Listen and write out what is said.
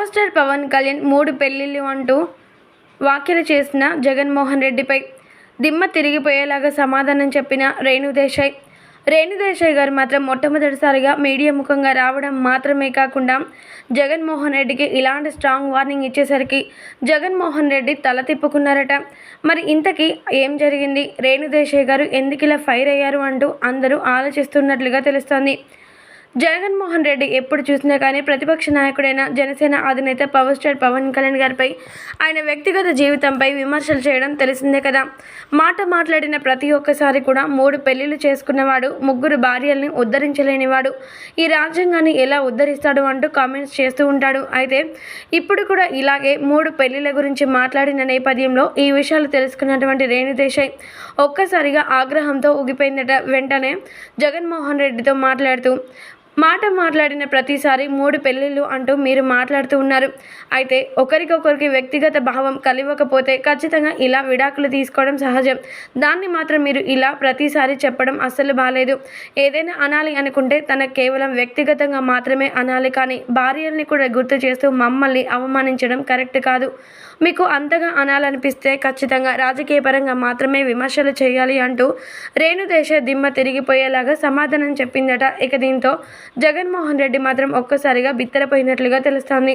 Power star Pawan Kalyan మూడు పెళ్ళిళ్ళు అంటూ వ్యాఖ్యలు చేసిన జగన్మోహన్ రెడ్డిపై దిమ్మ తిరిగిపోయేలాగా సమాధానం చెప్పిన రేణుదేశాయ్ రేణుదేశాయ్ గారు మాత్రం మొట్టమొదటిసారిగా మీడియా ముఖంగా రావడం మాత్రమే కాకుండా జగన్మోహన్ రెడ్డికి ఇలాంటి స్ట్రాంగ్ వార్నింగ్ ఇచ్చేసరికి జగన్మోహన్ రెడ్డి తల తిప్పుకున్నారట. మరి ఇంతకీ ఏం జరిగింది? రేణుదేశాయ్ గారు ఎందుకు ఇలా ఫైర్ అయ్యారు అంటూ అందరూ ఆలోచిస్తున్నట్లుగా తెలుస్తోంది. జగన్మోహన్ రెడ్డి ఎప్పుడు చూసినా కానీ ప్రతిపక్ష నాయకుడైన జనసేన అధినేత పవర్ స్టార్ పవన్ కళ్యాణ్ గారిపై ఆయన వ్యక్తిగత జీవితంపై విమర్శలు చేయడం తెలిసిందే కదా. మాట మాట్లాడిన ప్రతి ఒక్కసారి కూడా మూడు పెళ్ళిళ్ళు చేసుకున్నవాడు ముగ్గురు భార్యల్ని ఉద్ధరించలేనివాడు. ఈ రాజ్యాంగాన్ని ఎలా ఉద్ధరిస్తాడు అంటూ కామెంట్స్ చేస్తూ ఉంటాడు. అయితే ఇప్పుడు కూడా ఇలాగే మూడు పెళ్ళిళ్ళ గురించి మాట్లాడిన నేపథ్యంలో ఈ విషయాలు తెలుసుకున్నటువంటి రేణుదేశాయ్ ఒక్కసారిగా ఆగ్రహంతో ఊగిపోయిందట వెంటనే జగన్మోహన్ రెడ్డితో మాట్లాడుతూ మాట మాట్లాడిన ప్రతిసారి మూడు పెళ్ళిళ్ళు అంటూ మీరు మాట్లాడుతూ ఉన్నారు. అయితే ఒకరికొకరికి వ్యక్తిగత భావం కలివకపోతే ఖచ్చితంగా ఇలా విడాకులు తీసుకోవడం సహజం. దాన్ని మాత్రం మీరు ఇలా ప్రతిసారి చెప్పడం అస్సలు బాగాలేదు ఏదైనా అనాలి అనుకుంటే తన కేవలం వ్యక్తిగతంగా మాత్రమే అనాలి కానీ భార్యల్ని కూడా గుర్తు చేస్తూ మమ్మల్ని అవమానించడం కరెక్ట్ కాదు. మీకు అంతగా అనాలనిపిస్తే ఖచ్చితంగా రాజకీయ పరంగా మాత్రమే విమర్శలు చేయాలి అంటూ రేణుదేశ దిమ్మ తిరిగిపోయేలాగా సమాధానం చెప్పిందట. ఇక దీంతో జగన్మోహన్ రెడ్డి మాత్రం ఒక్కసారిగా బిత్తరపోయినట్లుగా తెలుస్తోంది.